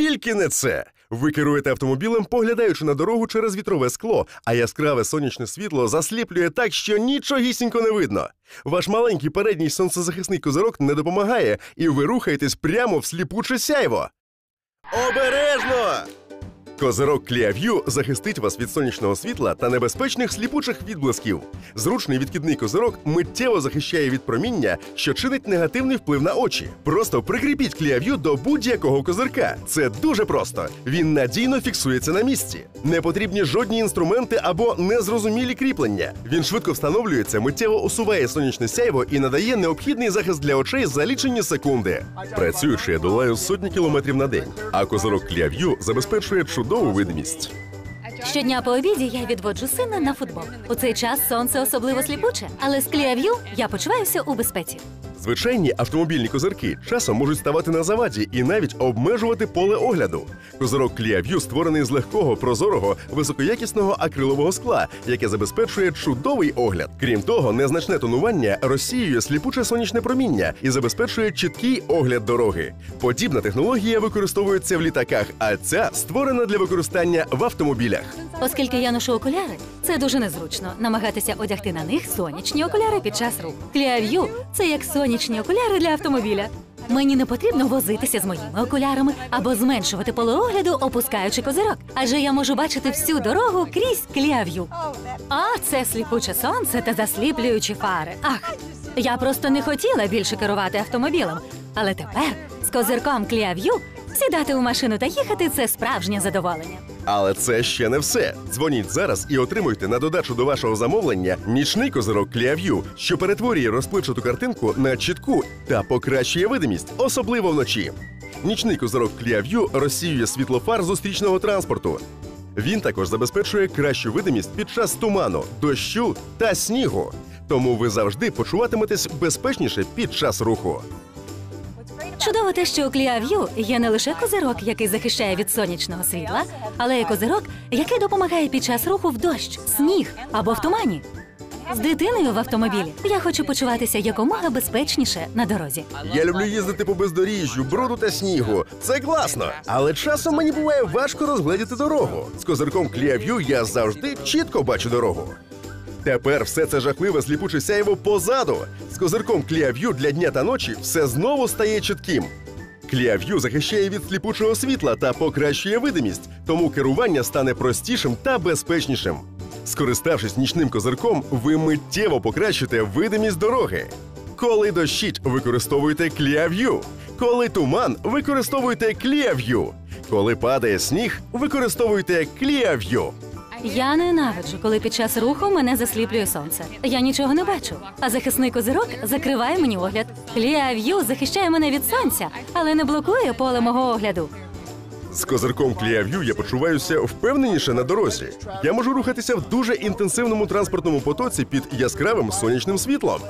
Тільки не це. Ви керуєте автомобілем, поглядаючи на дорогу через вітрове скло, а яскраве сонячне світло засліплює так, що нічогісінько не видно. Ваш маленький передній сонцезахисний козирок не допомагає, і ви рухаєтесь прямо в сліпуче сяйво. Обережно! Козирок ClearView захистить вас від сонячного світла та небезпечних сліпучих відблисків. Зручний відкидний козирок миттєво захищає від проміння, що чинить негативний вплив на очі. Просто прикріпіть ClearView до будь-якого козирка. Це дуже просто. Він надійно фіксується на місці. Не потрібні жодні інструменти або незрозумілі кріплення. Він швидко встановлюється, миттєво усуває сонячне сяйво і надає необхідний захист для очей за лічені секунди. Працюючи, я долаю сотні кілометрів на день, а козирок ClearView забезпечує чудову видимість. Щодня по обіді я відводжу сина на футбол. У цей час сонце особливо сліпуче, але з кліав'ю я почуваюся у безпеці. Звичайні автомобільні козирки часом можуть ставати на заваді і навіть обмежувати поле огляду. Козирок ClearView створений з легкого, прозорого, високоякісного акрилового скла, яке забезпечує чудовий огляд. Крім того, незначне тонування розсіює сліпуче сонячне проміння і забезпечує чіткий огляд дороги. Подібна технологія використовується в літаках, а ця створена для використання в автомобілях. Оскільки я ношу окуляри, це дуже незручно намагатися одягти на них сонячні окуляри під час руху. Clearview – це як сонячні окуляри для автомобіля. Мені не потрібно возитися з моїми окулярами або зменшувати поле огляду, опускаючи козирок, адже я можу бачити всю дорогу крізь Clearview. А це сліпуче сонце та засліплюючі фари. Ах, я просто не хотіла більше керувати автомобілем. Але тепер з козирком Clearview сідати у машину та їхати це справжнє задоволення. Але це ще не все. Дзвоніть зараз і отримуйте на додачу до вашого замовлення нічний козирок ClearView, що перетворює розпливчату картинку на чітку та покращує видимість, особливо вночі. Нічний козирок ClearView розсіює світло фар зустрічного транспорту. Він також забезпечує кращу видимість під час туману, дощу та снігу. Тому ви завжди почуватиметесь безпечніше під час руху. Чудово те, що у Clearview є не лише козирок, який захищає від сонячного світла, але й козирок, який допомагає під час руху в дощ, сніг або в тумані. З дитиною в автомобілі я хочу почуватися якомога безпечніше на дорозі. Я люблю їздити по бездоріжжю, бруду та снігу. Це класно. Але часом мені буває важко розгледіти дорогу. З козирком ClearView я завжди чітко бачу дорогу. Тепер все це жахливе сліпуче сяйво позаду. З козирком ClearView для дня та ночі все знову стає чітким. ClearView захищає від сліпучого світла та покращує видимість, тому керування стане простішим та безпечнішим. Скориставшись нічним козирком, ви миттєво покращите видимість дороги. Коли дощить, використовуйте ClearView. Коли туман, використовуйте ClearView. Коли падає сніг, використовуйте ClearView. Я ненавиджу, коли під час руху мене засліплює сонце. Я нічого не бачу. А захисний козирок закриває мені огляд. Clearview захищає мене від сонця, але не блокує поле мого огляду. З козирком ClearView я почуваюся впевненіше на дорозі. Я можу рухатися в дуже інтенсивному транспортному потоці під яскравим сонячним світлом.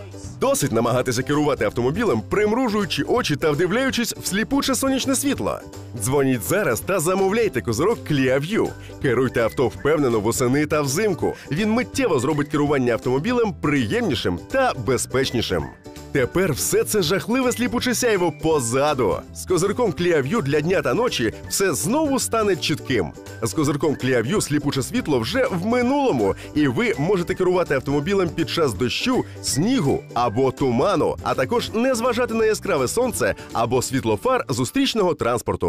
Досить намагатися керувати автомобілем, примружуючи очі та вдивляючись в сліпуче сонячне світло. Дзвоніть зараз та замовляйте козирок ClearView. Керуйте авто впевнено восени та взимку. Він миттєво зробить керування автомобілем приємнішим та безпечнішим. Тепер все це жахливе сліпуче сяйво позаду. З козирком кліав'ю для дня та ночі все знову стане чітким. З козирком кліав'ю сліпуче світло вже в минулому, і ви можете керувати автомобілем під час дощу, снігу або туману, а також не зважати на яскраве сонце або світло фар зустрічного транспорту.